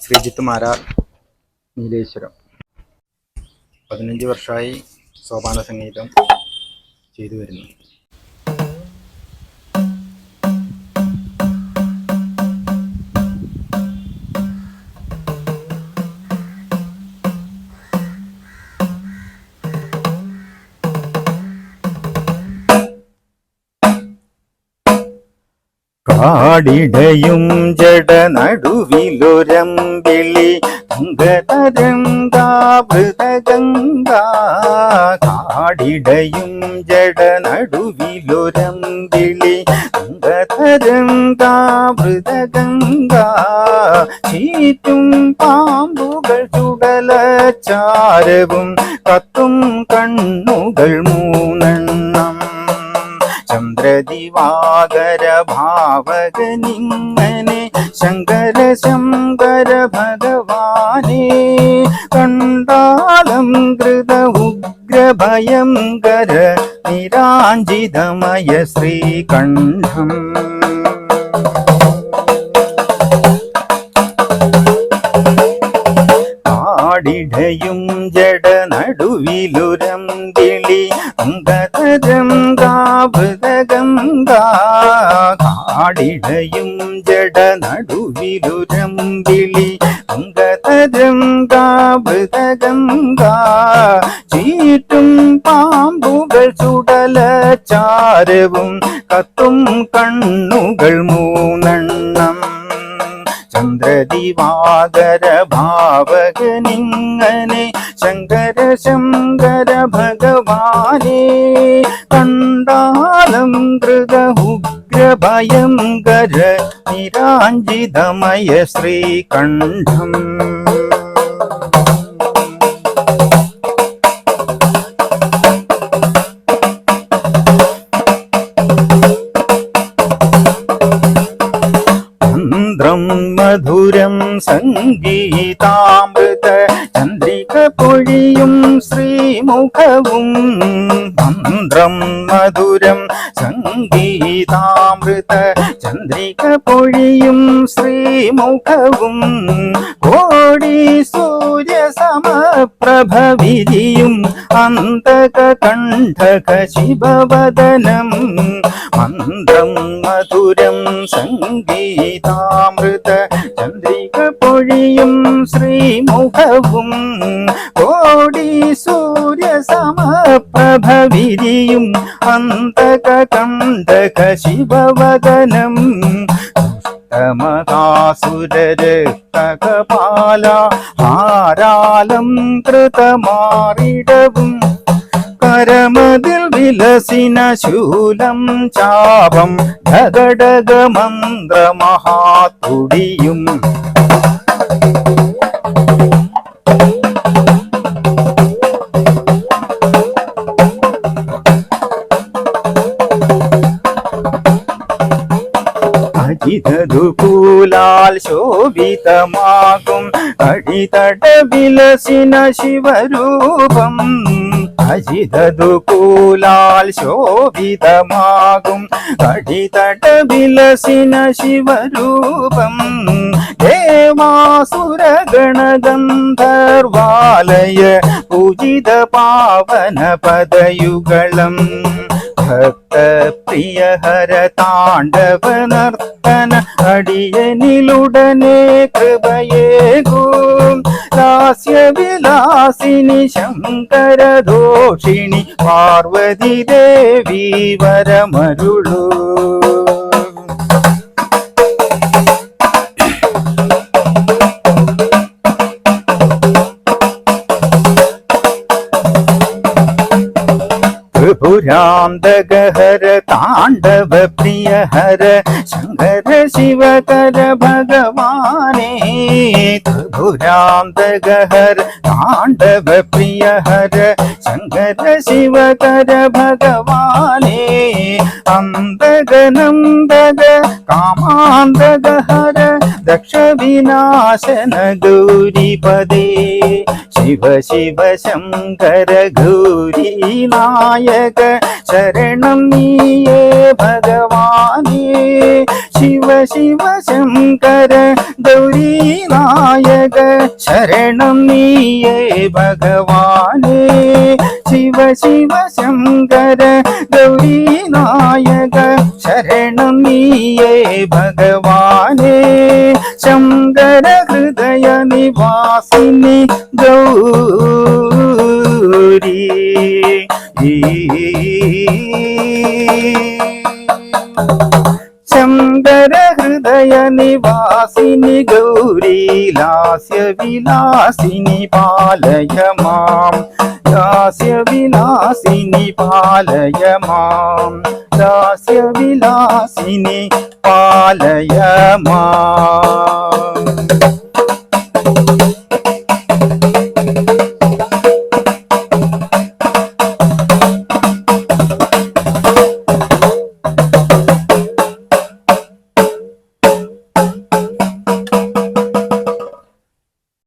ശ്രീജിത്ത് മാരാർ നീലേശ്വരം. പതിനഞ്ച് വർഷമായി സോപാന സംഗീതം ചെയ്തു വരുന്നു കാടിടയും ജട നടുവിലൊരമ്പിളി. ഗംഗതരംഗാമൃതഗംഗ കാടിടയും ജട നടുവിലൊരമ്പിളി. ഗംഗതരംഗാമൃതഗംഗ ചീറ്റും പാമ്പുകൾ ചുടലച്ചാരവും കത്തും കണ്ണുകൾ ചന്ദ്രദിവാകര ഭാവകനിങ്ങനെ ശങ്കര ശങ്കര ഭഗവാനെ കണ്ടാലം കൃത ഉഗ്രഭയങ്കര നിരാഞ്ജിതമയ ശ്രീകണ്ഠം. കാടിടയും ജട നടുവിലുരമ്പിളി അങ്കതരംഗാഭൃതഗംഗ കാടിടയും ജട വിളി അങ്കതരംഗാഭൃതഗംഗ ചീറ്റും പാമ്പുകൾ ചുടല ചാരവും കത്തും കണ്ണുകൾ മൂന്നെണ്ണം. ചന്ദ്രദിവാകര ഭാവകനിങ്ങനെ ശങ്കര ശങ്കര ഭഗവാനെ കണ്ടാലം ഉഗ്രഭയങ്കര നിരാഞ്ജിതമയ ശ്രീകണ്ഠം. മധുരം സംഗീതാമൃത പൊഴിയും ശ്രീമുഖവും. മന്ത്രം മധുരം സംഗീതാമൃത ചന്ദ്രിക പൊഴിയും ശ്രീമുഖവും. കോടി സമപ്രഭവിരിയും അന്തക കണ്ഠക ശിവവദനം മന്ത്രം മധുരം സംഗീതാമൃത ചന്ദ്രിക പൊഴിയും ശ്രീമുഖവും. കോടി സൂര്യ സമപ്രഭവിരിയും അന്തക കണ്ഠക ശിവവദനം മകാസുരരക്തകപാല ആരാലം കൃതമാറിടവും. കരമതിൽ വിലസിന ശൂലം ചാപം ഘടക மலர்களால் சோபிதமாகும் அடிதட விலசின சிவரூபம் அஜிதது கூலால் சோபிதமாகும் அடிதட விலசின சிவரூபம் தேவாசுர கணகந்தர்வாலய பூஜித பாவன பதயுகளம் പദയുഗളം ഹര താണ്ഡവ നർത്തന അടിയനിലുടനെ കൃപയേകൂം. ലാസ്യവിലാസിനി ശങ്കരദോഷിണി പാർവതി ദേവി വരമരുളൂ. ത്രിപുരാന്തകഹര താണ്ഡവ പ്രിയഹര ശങ്കര ശിവകര ഭഗവാനേ പുരാന്തകഹര താണ്ഡവ പ്രിയഹര ശങ്കര ശിവകര ഭഗവാനേ അന്തകനന്ദക കാമാന്തകഹര ദക്ഷ വിനാശന ഗൗരിപദേ ശിവ ശിവ ശങ്കര ഗൗരി നായക ശരണം നീയേ ഭഗവാനേ. ശിവ ശിവ ശങ്കര ഗൗരി നായക ശരണം നീയേ ഭഗവാനേ. ശിവ ശിവ ശങ്കര ഗൗരി നായക ശരണം നീയേ ഭഗവാനേ. చందర హృదయ నివాసిని గౌరీ చందర హృదయ నివాసిని గౌరీ లాస్య విలాసిని పాలయ మాం లాస్య విలాసిని పాలయ మాం ലാസ്യ വിലാസിനി പാലയ മാം